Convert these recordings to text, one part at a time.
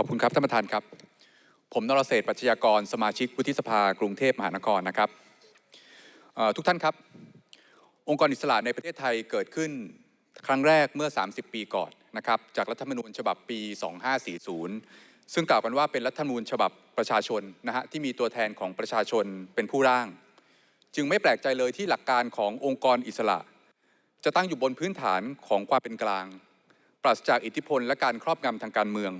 อบคุณครับท่านประธานครับ ผมนรเศษปัจจยากรสมาชิกวุฒิสภากรุงเทพมหานครนะครับทุกท่านครับ องค์กรอิสระในประเทศไทยเกิดขึ้นครั้งแรกเมื่อ 30 ปีก่อนนะครับจากรัฐธรรมนูญฉบับปี 2540 ซึ่งกล่าวกันว่าเป็นรัฐธรรมนูญฉบับประชาชนนะฮะที่มีตัวแทนของประชาชนเป็นผู้ร่าง จึงไม่แปลกใจเลยที่หลักการขององค์กรอิสระ จะตั้งอยู่บนพื้นฐานของความเป็นกลาง ปราศจากอิทธิพลและการครอบงำทางการเมือง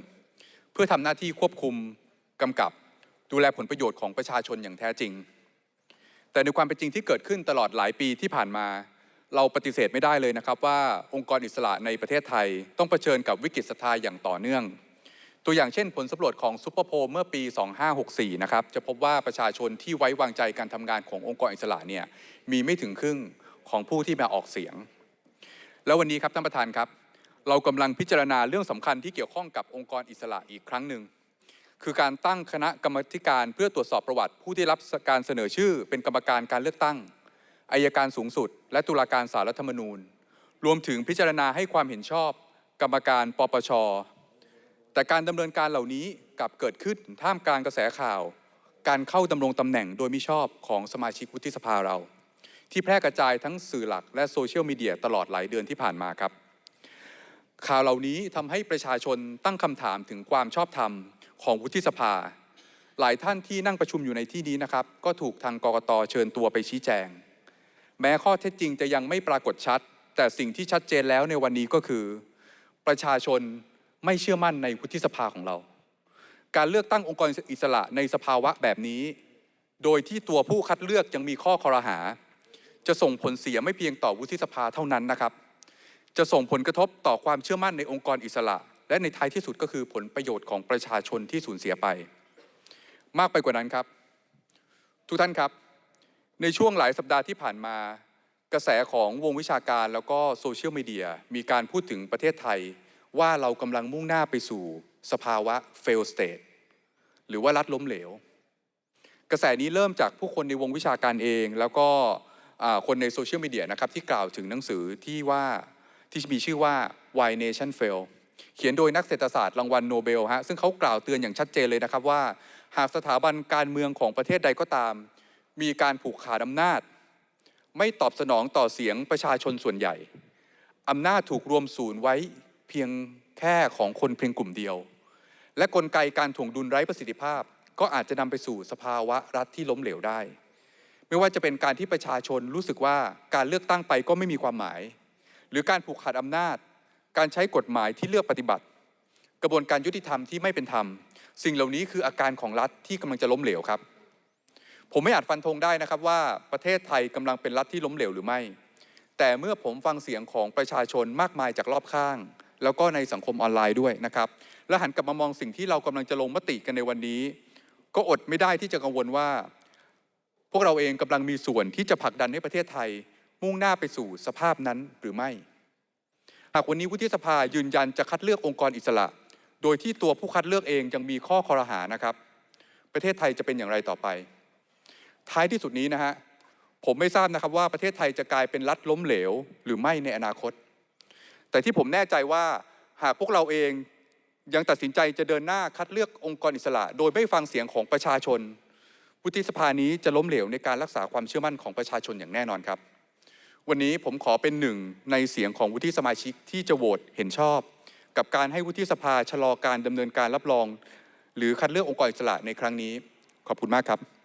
พื่อทำหน้าที่ควบคุมกำกับ ดูแลผลประโยชน์ของประชาชนอย่างแท้จริง แต่ในความเป็นจริงที่เกิดขึ้นตลอดหลายปีที่ผ่านมา เราปฏิเสธไม่ได้เลยนะครับว่าองค์กรอิสระในประเทศไทย ต้องเผชิญกับวิกฤตศรัทธาอย่างต่อเนื่อง ตัวอย่างเช่นผลสำรวจของซูเปอร์โพลเมื่อปี 2564 นะครับจะพบว่าประชาชนที่ไว้วางใจการทำงานขององค์กรอิสระเนี่ยมีไม่ถึงครึ่งของผู้ที่มาออกเสียง แล้ววันนี้ครับท่านประธานครับ เรากำลังพิจารณาเรื่องสำคัญที่เกี่ยวข้องกับองค์กรอิสระอีกครั้งหนึ่งคือการตั้งคณะกรรมการเพื่อตรวจสอบประวัติผู้ที่รับการเสนอชื่อ เป็นกรรมการการเลือกตั้งอายการสูงสุด และตุลาการศาลรัฐธรรมนูญ รวมถึงพิจารณาให้ความเห็นชอบ กรรมการปปช แต่การดำเนินการเหล่านี้กลับเกิดขึ้นท่ามกลางกระแสข่าว การเข้าดำรงตำแหน่งโดยมิชอบของสมาชิกวุฒิสภาเรา ที่แพร่กระจายทั้งสื่อหลักและโซเชียลมีเดียตลอดหลายเดือนที่ผ่านมาครับ ข่าวเหล่านี้ทำให้ประชาชนตั้งคำถามถึงความชอบธรรมของวุฒิสภา หลายท่านที่นั่งประชุมอยู่ในที่นี้นะครับ ก็ถูกทางกกตเชิญตัวไปชี้แจง แม้ข้อเท็จจริงจะยังไม่ปรากฏชัด แต่สิ่งที่ชัดเจนแล้วในวันนี้ก็คือ ประชาชนไม่เชื่อมั่นในวุฒิสภาของเรา การเลือกตั้งองค์กรอิสระในสภาวะแบบนี้ โดยที่ตัวผู้คัดเลือกยังมีข้อคอรหา จะส่งผลเสียไม่เพียงต่อวุฒิสภาเท่านั้นนะครับ จะส่งผลกระทบต่อความเชื่อมั่นในองค์กรอิสระ และในท้ายที่สุดก็คือผลประโยชน์ของประชาชนที่สูญเสียไป มากไปกว่านั้นครับ ทุกท่านครับ ในช่วงหลายสัปดาห์ที่ผ่านมา กระแสของวงวิชาการแล้วก็โซเชียลมีเดียมีการพูดถึงประเทศไทย ว่าเรากำลังมุ่งหน้าไปสู่สภาวะ fail state หรือว่ารัฐล้มเหลว กระแสนี้เริ่มจากผู้คนในวงวิชาการเอง แล้วก็คนในโซเชียลมีเดียนะครับที่กล่าวถึงหนังสือที่ว่า ที่มีชื่อว่า Why Nation Fail เขียนโดยนักเศรษฐศาสตร์รางวัลโนเบลฮะซึ่งเขากล่าวเตือนอย่างชัดเจนเลยนะครับว่า หากสถาบันการเมืองของประเทศใดก็ตาม มีการผูกขาดอำนาจ ไม่ตอบสนองต่อเสียงประชาชนส่วนใหญ่อำนาจถูกรวมศูนย์ไว้เพียงแค่ของคนเพียงกลุ่มเดียว และกลไกการถ่วงดุลไร้ประสิทธิภาพ ก็อาจจะนำไปสู่สภาวะรัฐที่ล้มเหลวได้ ไม่ว่าจะเป็นการที่ประชาชนรู้สึกว่าการเลือกตั้งไปก็ไม่มีความหมาย หรือการผูกขาดอำนาจ การใช้กฎหมายที่เลือกปฏิบัติ กระบวนการยุติธรรมที่ไม่เป็นธรรม สิ่งเหล่านี้คืออาการของรัฐที่กำลังจะล้มเหลวครับ ผมไม่อาจฟันธงได้นะครับว่าประเทศไทยกำลังเป็นรัฐที่ล้มเหลวหรือไม่ แต่เมื่อผมฟังเสียงของประชาชนมากมายจากรอบข้าง แล้วก็ในสังคมออนไลน์ด้วยนะครับและหันกลับมามองสิ่งที่เรากำลังจะลงมติกันในวันนี้ ก็อดไม่ได้ที่จะกังวลว่า พวกเราเองกำลังมีส่วนที่จะผลักดันให้ประเทศไทย มุ่งหน้าไปสู่สภาพนั้นหรือไม่ หากวันนี้วุฒิสภายืนยันจะคัดเลือกองค์กรอิสระ โดยที่ตัวผู้คัดเลือกเองยังมีข้อคอรหานะครับ ประเทศไทยจะเป็นอย่างไรต่อไป ท้ายที่สุดนี้นะฮะผมไม่ทราบนะครับว่าประเทศไทยจะกลายเป็นรัฐล้มเหลวหรือไม่ในอนาคต แต่ที่ผมแน่ใจว่าหากพวกเราเองยังตัดสินใจจะเดินหน้าคัดเลือกองค์กรอิสระ โดยไม่ฟังเสียงของประชาชนวุฒิสภานี้จะล้มเหลวในการรักษาความเชื่อมั่นของประชาชนอย่างแน่นอนครับ วันนี้ผมขอเป็นหนึ่งในเสียงของวุฒิสมาชิกที่จะโหวตเห็นชอบ กับการให้วุฒิสภาชะลอการดำเนินการรับรอง หรือคัดเลือกองค์กรอิสระในครั้งนี้ ขอบคุณมากครับ